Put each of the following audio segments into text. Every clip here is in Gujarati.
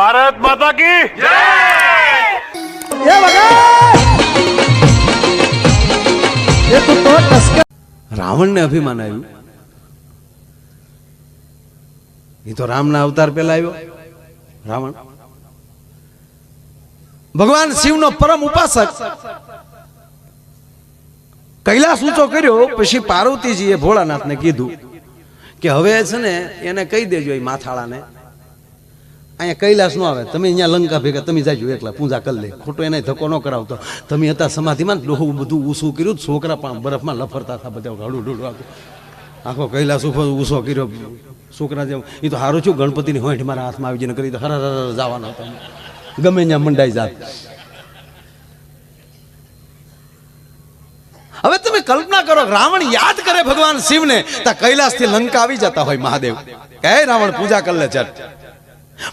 ભારત માતા કી રાવણને અભિમાન આવ્યું. એ તો રામના અવતાર પહેલા આવ્યો. રાવણ. ભગવાન શિવનો પરમ ઉપાસક. કૈલાસ ઊંચો કર્યો પછી પાર્વતીજીએ ભોળાનાથને કીધું કે હવે છે ને એને કહી દેજો એ માથાળાને. અહીંયા કૈલાસ નો આવે. તમે અહીંયા લંકા ભેગા, તમે જાજો એકલા, પૂજા કરી લે. ખોટો એને ધક્કો ન કરાવતો. તમે હતા સમાધિમાં ડોહું બધું ઊસું કર્યું, છોકરા પણ બરફમાં લફરતા હતા બધા. હળું ઢૂળું આવતું આખો. કૈલાસ ઉપર ઊસો કર્યો. છોકરા જેમ એ તો સારું છું ગણપતિની હોંઠ મારા હાથમાં આવી જઈને કરી તો હર હર જવાના હતો. ગમે ત્યાં મંડાઈ જાત. હવે તમે કલ્પના કરો, રાવણ યાદ કરે ભગવાન શિવને, તા કૈલાસથી લંકા આવી જતા હોય મહાદેવ. કહે રાવણ, પૂજા કરી લે, ચટ.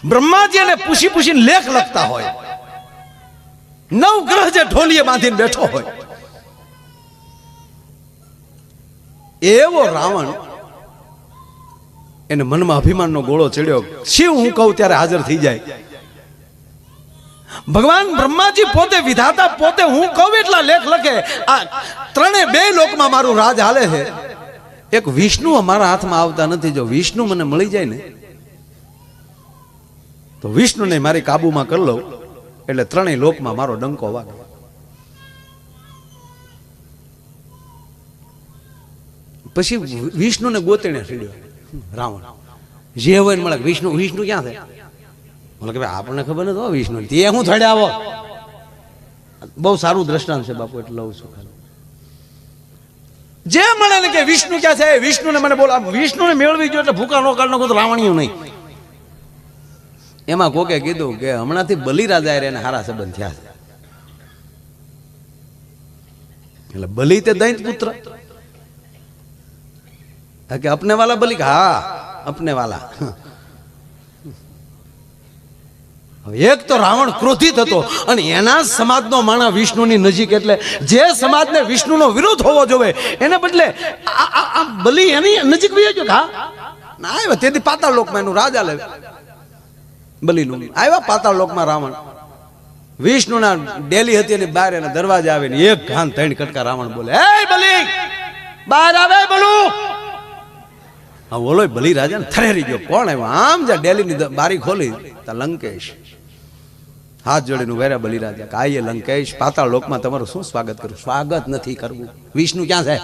બ્રહ્માજી એને પૂછી પૂછીને લેખ લખતા હોય. નવ ગ્રહ જે ઢોલીએ બાંધીને બેઠો હોય. એવો રાવણ એને મનમાં અભિમાનનો ગોળો ચડ્યો. શિવ, હું કહું ત્યારે હાજર થઈ જાય. ભગવાન બ્રહ્માજી પોતે વિધાતા, પોતે હું કહું એટલા લેખ લખે. આ ત્રણે બે લોકમાં મારું રાજ હાલે છે. એક વિષ્ણુ અમારા હાથમાં આવતા નથી. જો વિષ્ણુ મને મળી જાય ને તો વિષ્ણુને મારી કાબુમાં કરી લઉં, એટલે ત્રણેય લોકમાં મારો ડંકો વાગે. પછી વિષ્ણુને ગોતેણે સીડ્યો રાવણ, જે હોય ને મળે, વિષ્ણુ વિષ્ણુ ક્યાં છે? મને કે ભાઈ, આપણને ખબર નથી વિષ્ણુ, તે હું થડે આવો. બહુ સારું દ્રષ્ટાંત છે બાપુ, એટલે લઉં છું ખાલી. જે મળે ને કે વિષ્ણુ ક્યાં છે વિષ્ણુને મને બોલા વિષ્ણુને મેળવી ગયો એટલે ભૂકા નો કાઢ નાખો રાવણીયું નહીં. એમાં કોકે કીધું કે હમણાંથી બલિરાજા એને હારા સંબંધ થયા છે. એટલે બલિ તે દૈત પુત્ર. કે અપને વાલા બલિ હા અપને વાલા એક તો રાવણ ક્રોધિત હતો અને એના સમાજનો માણા વિષ્ણુની નજીક એટલે જે સમાજને વિષ્ણુનો વિરોધ હોવો જોવે એને બદલે આ- બલિ એની નજીક બી હા? ના આવ્યો, તેથી પાતાળ લોકમાં એનું રાજા લે બલિનું આવ્યા પાતાળ લોકમાં રાવણ. વિષ્ણુના ડેલી હતી અને બહાર એના દરવાજા આવે ને એક ઘાન ત્રણ કટકા રાવણ બોલે એ બલી, બહાર આવે બોલું. હા, બોલો બલી રાજા ને થરેરી ગયો. કોણ આવ્યો? આમ જા ડેલીની ની બારી ખોલી. તા લંકેશ. હાથ જોડીને વેરા બલી રાજા. કે લંકેશ, પાતાળ લોકમાં તમારું શું સ્વાગત કરું સ્વાગત નથી કરવું. વિષ્ણુ ક્યાં છે?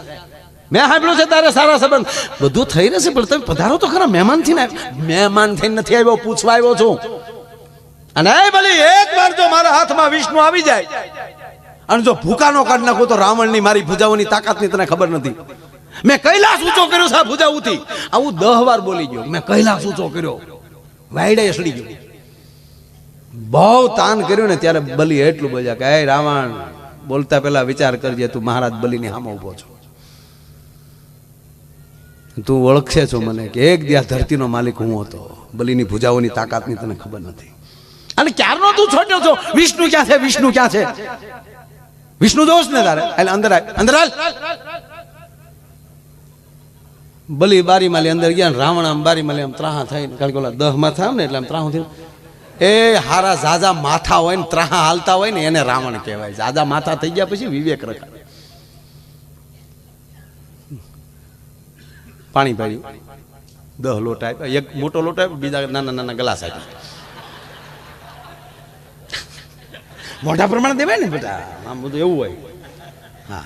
મેં સાંભળ્યું છે તારે સારા સંબંધ. બધું થઈ રહેશે પણ તમે પધારો તો ખરા મહેમાનથી ને મહેમાન થઈને નથી આવ્યો, પૂછવા આવ્યો છું. અને ભલી, એક વાર જો મારા હાથમાં વિષ્ણુ આવી જાય, અને જો ભૂકાનો કાઢ નાખું તો રાવણની મારી ભુજાઓની તાકાતની તને ખબર નથી. મેં કૈલાસ ઊંચો કર્યો છે આ ભુજાઓથી. આવું દહ વાર બોલી ગયો. મેં કૈલાસ ઊંચો કર્યો. વાયડે સડી ગયો. બહુ તાન કર્યું ને ત્યારે બલી એટલું બોલ્યા કે, એ રાવણ, બોલતા પહેલા વિચાર કરજે, તું મહારાજ બલીની સામે ઊભો છો. તું ઓળખે છો મને કે એક દિવસ ધરતીનો માલિક હું હતો. બલીની ભુજાઓની તાકાતની તને ખબર નથી. અને ક્યારનો તું છોડ્યો છો? વિષ્ણુ ક્યાં છે? વિષ્ણુ ક્યાં છે? વિષ્ણુ દોષ ને તારે. એટલે અંદર અંદર બલી બારી માલી અંદર ગયા રાવણ આમ બારી માલી આમ ત્રાહા થઈને કારણ કે ઓલા દહમાં થાય ને એટલે આમ ત્રાહું થયું. એ હારા ઝાઝા માથા હોય ને ત્રાહા હાલતા હોય ને એને રાવણ કહેવાય. ઝાઝા માથા થઈ ગયા પછી વિવેક રખાય. પાણી પાડ્યું દહ લોટ આપ્યા. એક મોટો લોટ આપ્યો, બીજા નાના નાના ગ્લાસ આપ્યા. મોટા પ્રમાણે દેવાય ને બધા? આમ બધું એવું હોય. હા.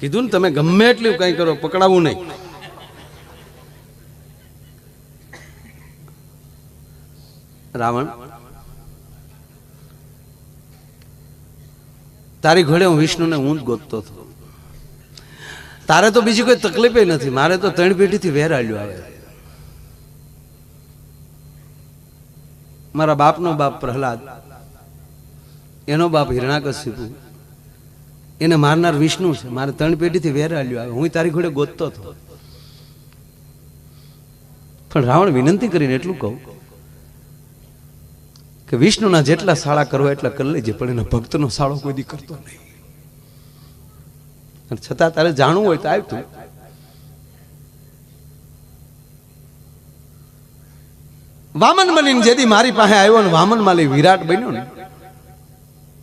કીધું ને તમે ગમે એટલું કંઈ કરો, પકડાવું નહીં. રાવણ, તારી ઘોડે હું વિષ્ણુને હું જ ગોતતો હતો. તારે તો બીજી કોઈ તકલીફ નથી. મારે તો ત્રણ પેઢીથી વેર આલ્યું આવે. મારા બાપનો બાપ પ્રહલાદ. એનો બાપ હિરણાકશિપુ એને મારનાર વિષ્ણુ છે. મારે ત્રણ પેઢીથી વેર આલ્યું આવે. હું તારી ઘોડે ગોતતો હતો. પણ રાવણ વિનંતી કરીને એટલું કહું કે વિષ્ણુના જેટલા શાળા કરવા એટલા કરી લેજે, પણ એના ભક્તનો શાળો કોઈ દી કરતો નહીં. અને છતાં તારે જાણવું હોય તો આવ્યું વામન બનીને જેથી મારી પાસે આવ્યો ને વામન માલી વિરાટ બન્યો ને,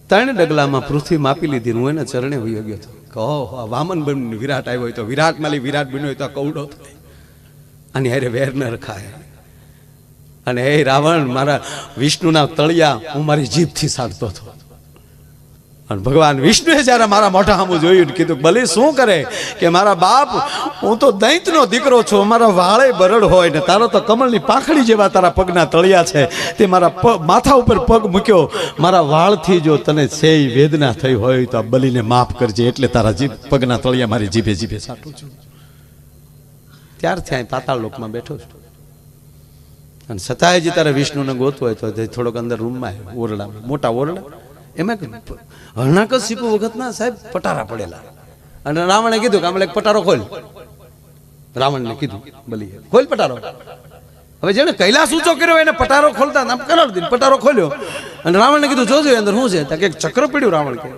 ત્રણ ડગલામાં પૃથ્વી માપી લીધી હું એના ચરણે વયો ગયો હતો કહો વામન બનીને વિરાટ આવ્યો હોય તો, વિરાટ માલી વિરાટ બન્યો હોય તો કૌડો થાય અને હારે વેર ન રખાય અને હે રાવણ, મારા વિષ્ણુના તળિયા હું મારી જીભથી સાધતો હતો. અને ભગવાન વિષ્ણુએ જ્યારે મારા મોઢા સામું જોયું કીધું, ભલે શું કરે કે મારા બાપ, હું તો દૈંતનો દીકરો છું, મારા વાળે બરડ હોય ને તારો તો કમળની પાંખડી જેવા તારા પગના તળિયા છે. તે મારા માથા ઉપર પગ મૂક્યો, મારા વાળથી જો તને છે વેદના થઈ હોય તો આ બલીને માફ કરજે, એટલે તારા જીભ પગના તળિયા મારી જીભે જીભે સાટું છું. ત્યારથી અહીં પાતાળ લોકમાં બેઠો છું. અને સતાય જે તારે વિષ્ણુને ગોતવો હોય તો થોડોક અંદર રૂમમાં ઓરડા મોટા ઓરડા. એમાં હરણાકસ સીપુ વખતના સાહેબ પટારા પડેલા. અને રાવણે કીધું કે આમ એક પટારો ખોલ. રાવણને કીધું, બલી, ખોલ પટારો. હવે જેને કૈલાસ ઊંચો કર્યો એને પટારો ખોલતા આમ કરાવી દીધું, પટારો ખોલ્યો. અને રાવણને કીધું, જોજો અંદર શું છે? ત્યાં એક ચક્ર પડ્યું રાવણ કે.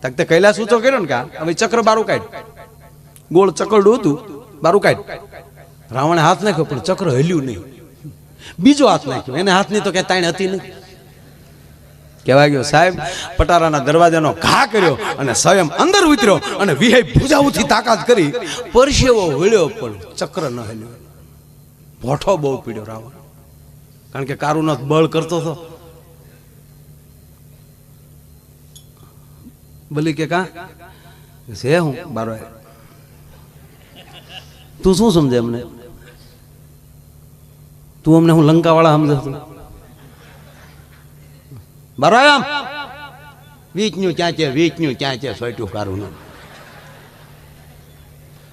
ત્યાં તે કૈલાસ ઊંચો કર્યો ને કા હવે ચક્ર બારું કાઢ. ગોળ ચકરડું હતું, બારું કાઢ. રાવણે હાથ નાખ્યો, પણ ચક્ર હલ્યું નહીં. બીજો હાથ નાખ્યો. એને હાથની તો કે તાણ હતી નહીં. કહેવાય ગયો, સાહેબ, પટારાના દરવાજાનો ઘા કર્યો અને સ્વયં અંદર ઉતર્યો અને વિહે ભૂજાઉથી તાકાત કરી પરસેવો હળ્યો પણ ચક્ર ન હલ્યો. ભોઠો બહુ પીડ્યો રાવણ. કારણ કે કારુનો બળ કરતો હતો. બલી કે કા? છે હું બારો. તું શું સમજે અમને? તું અમને હું લંકાવાળા સમજે? બરાબર આમ વીચનું છે વીચનું સોયટું કારું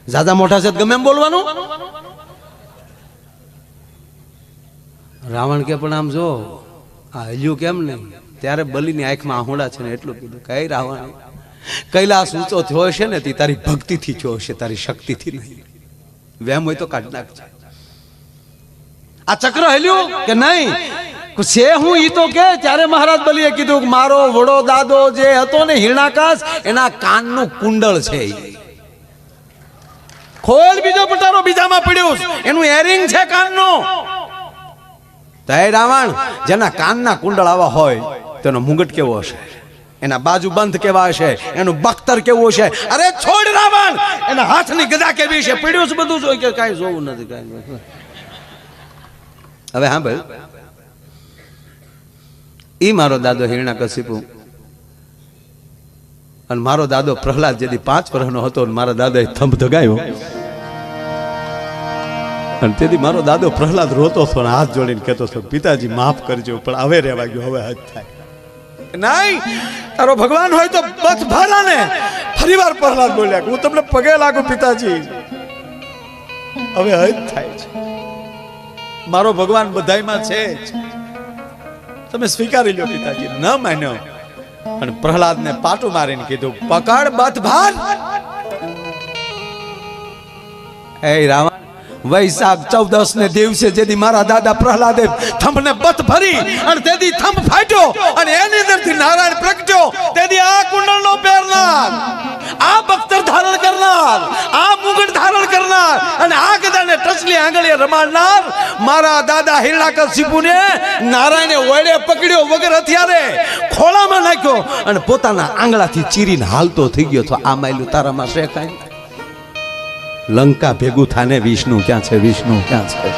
ઝાઝા મોટા છે ગમે એમ બોલવાનું? રાવણ કે પણ આમ જો, આ હલ્યું કેમ નહીં? ત્યારે બલીની આંખમાં આહોડા છે ને એટલું કીધું, કઈ રાવણ? કૈલાસ ઊંચો થયો છે ને તે તારી ભક્તિથી થયો હશે, તારી શક્તિથી નહીં. વેમ હોય તો કાઢ નાખજે. આ ચક્ર હેલ્યું કે નહીં? છે હું ઈ તો કે, ત્યારે મહારાજ બલીએ કીધું કે મારો વડો દાદો જે હતો ને હિરણાકાશ, એના કાનનું કુંડળ છે. ખોલ બીજો પટારો બીજામાં પડ્યું છે. એનું એરિંગ છે કાનનું. તય રાવણ, જેના કાનના કુંડળ આવા હોય, તેનો મુગટ કેવો હશે? એના બાજુ બંધ કેવા હશે? એનું બખ્તર કેવું હશે? અરે છોડ રાવણ! એના હાથની ગદા કેવી છે પીડ્યું છે બધું જોઈ કે કાંઈ જોવું નથી, કાંઈ હવે હા ભાઈ ઈ મારો દાદો હિરણાકશિપુ અને મારો દાદો પ્રહલાદ જેથી પાંચ વર્ષનો હતો અને મારા દાદા થંભ ધગાયો. અને તેથી મારો દાદો પ્રહલાદ રોતો હતો અને હાથ જોડીને કહેતો હતો, પિતાજી, માફ કરજો, પણ હવે રહેવા ગયો હવે હજ થાય. નહીં, તારો ભગવાન હોય તો બસ ભરા ને. ફરી વાર પ્રહલાદ બોલ્યા હું તમને પગે લાગુ, પિતાજી. હવે હજ થાય છે. મારો ભગવાન બધાયમાં છે જ. તમે સ્વીકારી લો પિતાજી, ન માન્યો. અને પ્રહલાદને પાટું મારીને કીધું, પકડ બત ભાન એ રાવણ વૈશાખ ચૌદસ ને દિવસે જેથી મારા દાદા પ્રહલાદે થંભને બત ભરી અને તેથી થંભ ફાટ્યો અને એની અંદરથી નારાયણ પ્રગટ્યો. તેથી આ કુંડળનો પહેરનાર, આ બખ્તર ધારણ કરનાર, આ મુગટ ધારણ કરનાર અને આ ગદાને ટચલી આંગળીએ રમાડનાર મારા દાદા હિરણાકશિપુને નારાયણે ઓળે પકડ્યો વગર હથિયારે ખોળામાં નાખ્યો અને પોતાના આંગળાથી ચીરીને હાલતો થઈ ગયો. તો આ માયલું તારામાં છે લંકા ભેગું થાને વિષ્ણુ, ક્યાં છે વિષ્ણુ, ક્યાં છે?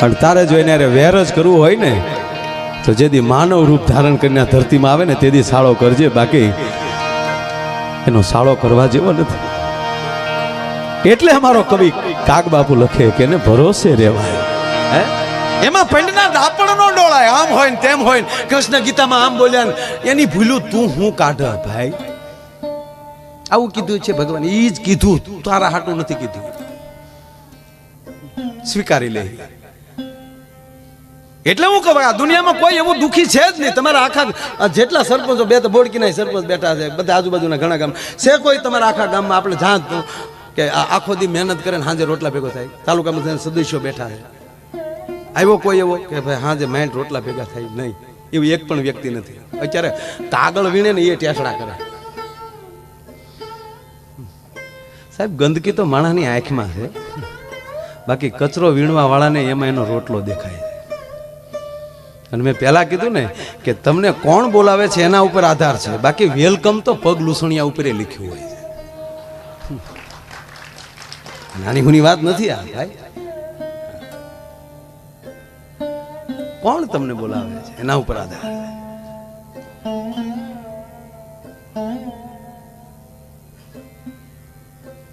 પણ તારે જો એને વેર જ કરવું હોય ને, તો જે દી માનવ રૂપ ધારણ કરીને ધરતીમાં આવે ને તે દી સાળો કરજે, બાકી એનો સાળો કરવા જેવો નથી. એટલે અમારો કવિ કાગ બાપુ લખે કે એને ભરોસે રહેવાય. હે? એમાં પંડના દાપણ નો ડોળાય, આમ હોય ને તેમ હોય ને. કૃષ્ણ ગીતામાં આમ બોલ્યા એની ભૂલું તું હું કાઢ ભાઈ? આવું કીધું છે ભગવાન એ જ કીધું. તારા હાટું નથી કીધું. સ્વીકારી લે. એટલે હું કહું, આ દુનિયામાં કોઈ એવું દુઃખી છે જ નહીં. તમારા આખા જેટલા સરપંચો બે તો બોડકી ના સરપંચ બેઠા છે, બધા આજુબાજુના ઘણા ગામ. છે કોઈ તમારા આખા ગામમાં? આપણે જાણ કે આખો દી મહેનત કરે ને સાંજે રોટલા ભેગો થાય. તાલુકામાં સદસ્યો બેઠા છે. આવ્યો કોઈ એવો કે ભાઈ, હાજે માઇન્ડ રોટલા ભેગા થાય? નહીં. એવું એક પણ વ્યક્તિ નથી. અત્યારે કાગળ વીણે ને એ ટેસડા કરે. સાહેબ, ગંદકી તો માણાની આંખમાં છે. બાકી કચરો વીણવા વાળાને એમાં એનો રોટલો દેખાય અને મેં પહેલા કીધું ને કે તમને કોણ બોલાવે છે એના ઉપર આધાર છે. બાકી વેલકમ તો પગ લૂસણિયા ઉપર લખ્યું હોય છે. નાની હુની વાત નથી આ, ભાઈ. કોણ તમને બોલાવે છે એના ઉપર આધાર?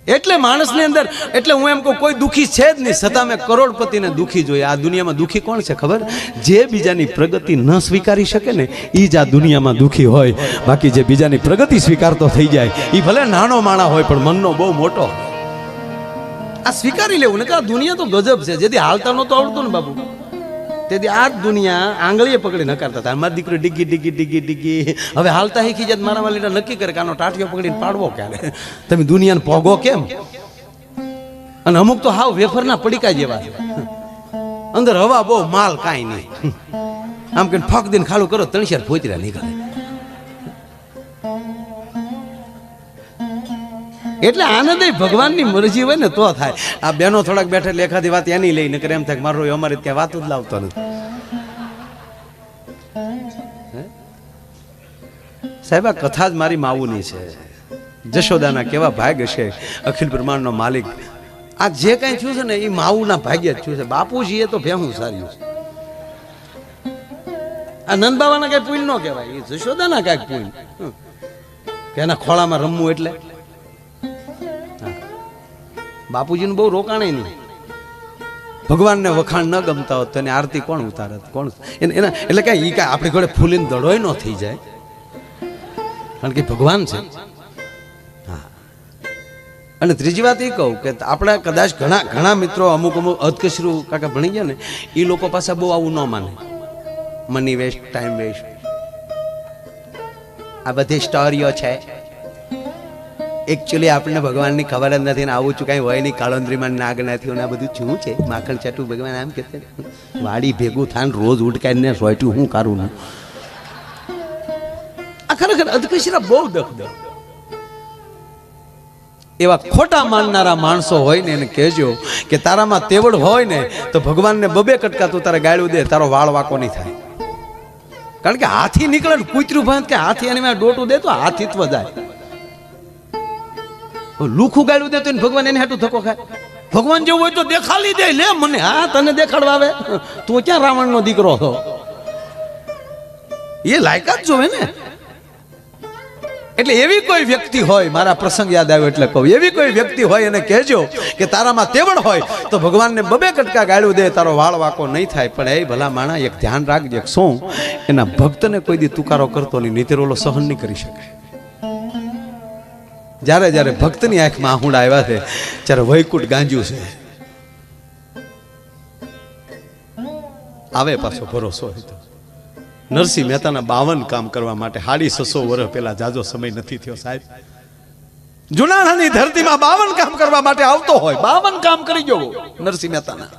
એટલે માણસની અંદર, એટલે હું એમ કહું, કોઈ દુઃખી છે જ નહીં. છતાં મેં કરોડપતિને દુઃખી જોઈએ આ દુનિયામાં દુઃખી કોણ છે ખબર? જે બીજાની પ્રગતિ ન સ્વીકારી શકે ને એ જ આ દુનિયામાં દુઃખી હોય. બાકી જે બીજાની પ્રગતિ સ્વીકારતો થઈ જાય એ ભલે નાનો માણા હોય, પણ મનનો બહુ મોટો. આ સ્વીકારી લેવું ને કે આ દુનિયા તો ગજબ છે. જેથી હાલતા નહોતો આવડતું ને બાબુ તેથી આ દુનિયા આંગળીએ પકડી નકારતા હતા. મારી દીકરી ડીગી ડીગી ડીગી ડીગી. હવે હાલતા શીખી જાય મારા વાલીને નક્કી કરે કે આનો ટાટિયો પકડીને પાડવો ક્યારે? તમે દુનિયાને ભોગો કેમ? અને અમુક તો હાવ વેફરના પડીકા જેવા. અંદર હવા બહુ માલ કાંઈ નહીં. આમ કે ફક દિન ખાલું કરો ત્રણશેર ફોતર્યા નીકળે. એટલે આનંદ એ ભગવાનની મરજી હોય ને તો થાય. આ બેનો થોડાક બેઠે લેખાથી વાત એની લઈ નકર એમ થાય મારો અમારે ત્યાં વાત જ લાવતો નથી. સાહેબ, આ કથા જ મારી માવુની છે. જશોદાના કેવા ભાગ હશે અખિલ બ્રહ્માંડનો માલિક. આ જે કાંઈ થયું છે ને એ માવુના ભાગ્ય જ થયું છે. બાપુજીએ તો ભેહું સાર્યું છે. આ નંદ બાબાના કઈ પુલ ન કહેવાય, એ જશોદાના કાંઈક હમ. કે એના ખોળામાં રમવું એટલે? બાપુજીનું બહુ રોકાણે નહીં. ભગવાનને વખાણ ન ગમતા હોત તો આરતી કોણ ઉતારત કોણ એને એના એટલે કે એ કાંઈ આપણી ઘોડે ફૂલીને દડોય ન થઈ જાય. કારણ કે ભગવાન છે. હા. અને ત્રીજી વાત એ કહું કે આપણા કદાચ ઘણા ઘણા મિત્રો અમુક અમુક અધકશરું કાકા ભણી ગયા ને એ લોકો પાસે બહુ આવું ન માને. મની વેસ્ટ ટાઈમ વેસ્ટ આ બધી સ્ટોરીઓ છે. એકચ્યુઅલી આપણને ભગવાનની ખબર જ નથી ને આવું છું કાંઈ હોય નહીં. કાળોંદ્રીમાં નાગ નથી આ બધું શું છે. માખણ ચાટું ભગવાન આમ કે વાડી ભેગું થાય રોજ ઉડકાઈને સોયટું હું કરું ને? આ ખરેખર અધકશીરા બહુ દખ દખ એવા ખોટા માનનારા માણસો હોય ને એને કહેજો કે તારામાં તેવડ હોય ને તો ભગવાનને બબે કટકા તું તારે ગાળ્યું દે તારો વાળ વાકો નહીં થાય. કારણ કે હાથી નીકળે ને કૂતરું ભાંત કે હાથી એની ડોટું દે તો હાથી જ જાય. લુખું ગાળ્યું દે તો એને ભગવાન એને હાટું ધક્કો ખાય. ભગવાન જેવું હોય તો દેખાડી દે, લે મને, હા, તને દેખાડવા આવે. તું ક્યાં રાવણનો દીકરો હતો એ લાયકાત જોવે ને. એટલે એવી કોઈ વ્યક્તિ હોય, મારા પ્રસંગ યાદ આવ્યો એટલે કહું, એવી કોઈ વ્યક્તિ હોય એને કહેજો કે તારામાં તેવડ હોય તો ભગવાનને બબે કટકા ગાળ્યું દે, તારો વાળ વાકો નહીં થાય. પણ એ ભલા માણા, એક ધ્યાન રાખજે શું એના ભક્તને કોઈ દી તુકારો કરતો નહીં નીતિરોલો સહન નહીં કરી શકાય જ્યારે જ્યારે ભક્તની આંખમાં આહુંડા આવ્યા છે, ત્યારે વૈકુટ ગાંજ્યું છે. આવે પાછો ભરોસો હોય તો. નરસિંહ મહેતાના બાવન કામ કરવા માટે હાડી સસો વર્ષ પહેલા જાજો સમય નથી થયો સાહેબ. જુનાળાની ધરતીમાં બાવન કામ કરવા માટે આવતો હોય. બાવન કામ કરી જવો નરસિંહ મહેતાના.